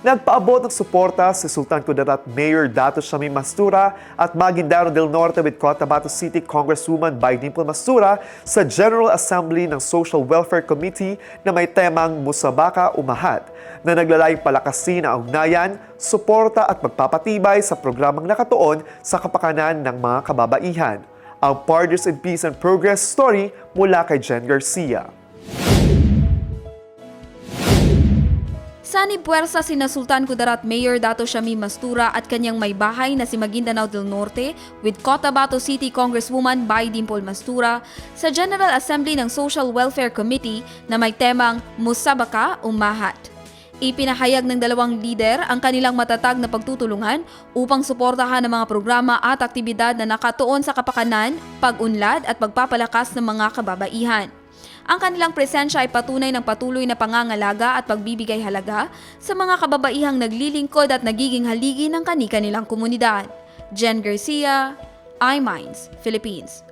nagpaabot ng suporta si Sultan Kudarat Mayor Dato Shami Mastura at Maguindaro del Norte with Cotabato City Congresswoman Bay Dimple Mastura sa General Assembly ng Social Welfare Committee na may temang Musabaka Umahat na naglalayong palakasin ang ugnayan, suporta at magpapatibay sa programang nakatuon sa kapakanan ng mga kababaihan. Ang Partners in Peace and Progress story mula kay Jen Garcia. Sani puwersa sina Sultan Kudarat Mayor Dato Shami Mastura at kanyang may bahay na si Maguindanao del Norte with Cotabato City Congresswoman Bay Dimple Mastura sa General Assembly ng Social Welfare Committee na may temang Musabaka Umahat. Ipinahayag ng dalawang lider ang kanilang matatag na pagtutulungan upang suportahan ang mga programa at aktibidad na nakatuon sa kapakanan, pag-unlad at pagpapalakas ng mga kababaihan. Ang kanilang presensya ay patunay ng patuloy na pangangalaga at pagbibigay halaga sa mga kababaihang naglilingkod at nagiging haligi ng kani-kanilang komunidad. Jen Garcia, iMinds, Philippines.